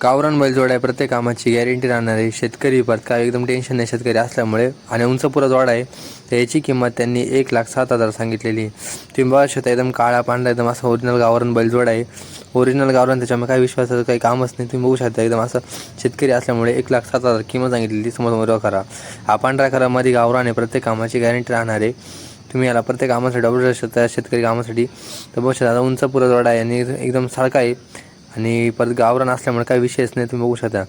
गावरान बैलजोड आहे प्रत्येक कामाची गॅरंटी राहणार आहे शेतकरी परत काय एकदम टेन्शन नाही शेतकरी असल्यामुळे आणि उंच पुरा जोड आहे तर याची किंमत त्यांनी एक लाख सात हजार सांगितलेली. आहे. तुम्ही बघा शकता एकदम काळा पांढरा एकदम असं ओरिजिनल गावरान बैलजोड आहे. ओरिजिनल गावरान त्याच्यामुळे काही विश्वासाचं काही कामच नाही. तुम्ही बघू शकता एकदम असं शेतकरी असल्यामुळे एक लाख सात हजार किंमत सांगितलेली. समोर करा. हा पांढरा खरामध्ये गावरान आहे. प्रत्येक कामाची गॅरंटी राहणार. आहे तुम्ही याला प्रत्येक कामासाठी डबल शेतकरी कामासाठी. तर बघू शकता आता उंच पुरा जोड आहे आणि एकदम सारखा आहे. आणि परत गावरान असल्यामुळे काही विषयच नाही तुम्ही बघू शकता.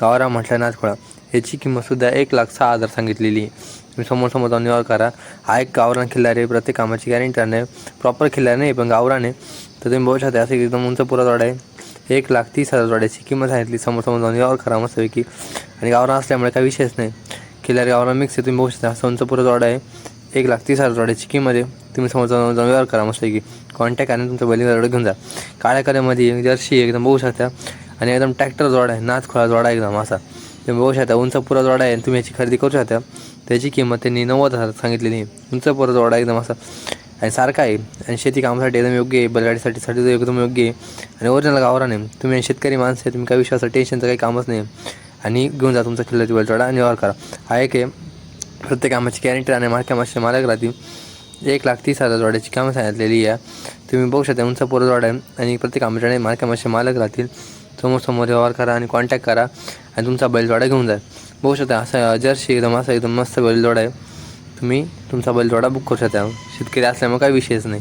गावरा म्हटलं नाचखोळा याची किंमतसुद्धा एक लाख सहा हजार सांगितलेली. आहे. तुम्ही समोर समोर जाऊन व्यवहार करा. हा एक गावरान खिल्लार आहे प्रत्येक कामाची गॅरंटी नाही प्रॉपर खिल्लार नाही पण गावरान आहे. तर तुम्ही बघू शकता असं एकदम उंच पुरा आहे. एक लाख तीस हजार जोड्याची किंमत सांगितली. समोर समोर जाऊन व्यवहार करा मस्तपैकी. आणि गावरान असल्यामुळे काही विषयच नाही. खिल्लार गावरान मिक्स आहे तुम्ही बघू शकता. असं उंच पुरा जोड आहे. एक लाख तीस हजार जोड्याची किंमत आहे. तुम्ही समोर जाऊन व्यवहार करा मस्त की कॉन्टॅक्ट आणि तुमच्या बैलगाडीवर घेऊन जा. काळ्या कलरमध्ये जर्सी एकदम बघू शकता. आणि एकदम ट्रॅक्टर जोड आहे नाच खोळा जोडा एकदम असा. तुम्ही बघू शकता उंच पुरा जोडा आहे आणि तुम्ही याची खरेदी करू शकता. त्याची किंमत त्यांनी नव्वद हजार सांगितलेली आहे. उंच पुरा जोडा एकदम असा. आणि सारखा आहे. आणि शेती कामासाठी एकदम योग्य आहे बैलगाडीसाठी साठी एकदम योग्य आहे. आणि ओरिजिनल गावरान आहे. तुम्ही शेतकरी माणसं आहे तुम्ही काही विश्वासाचं टेन्शनचं काही कामच नाही. आणि घेऊन जा तुमचा किल्ल्याची बैलजोडा आणि व्यवहार करा. हा एक आहे. प्रत्येक कामाची गॅरंटी आणि मार्क्या मासे मालक राहतील. एक लाख तीस हजार जोड्याची कामं सांगितलेली आहे. तुम्ही बघू शकता उंच पोरं जोड आहे आणि प्रत्येक आमच्याकडे मार्क्या मासे मालक राहतील. समोर समोर व्यवहार करा आणि कॉन्टॅक्ट करा आणि तुमचा बैलजोडा घेऊन जा. बघू शकता असं जर्सी एकदम असं एकदम मस्त बैलजोडा आहे. तुम्ही तुमचा बैलजोडा बुक करू शकता. शेतकरी असल्यामुळे काही विषयच नाही.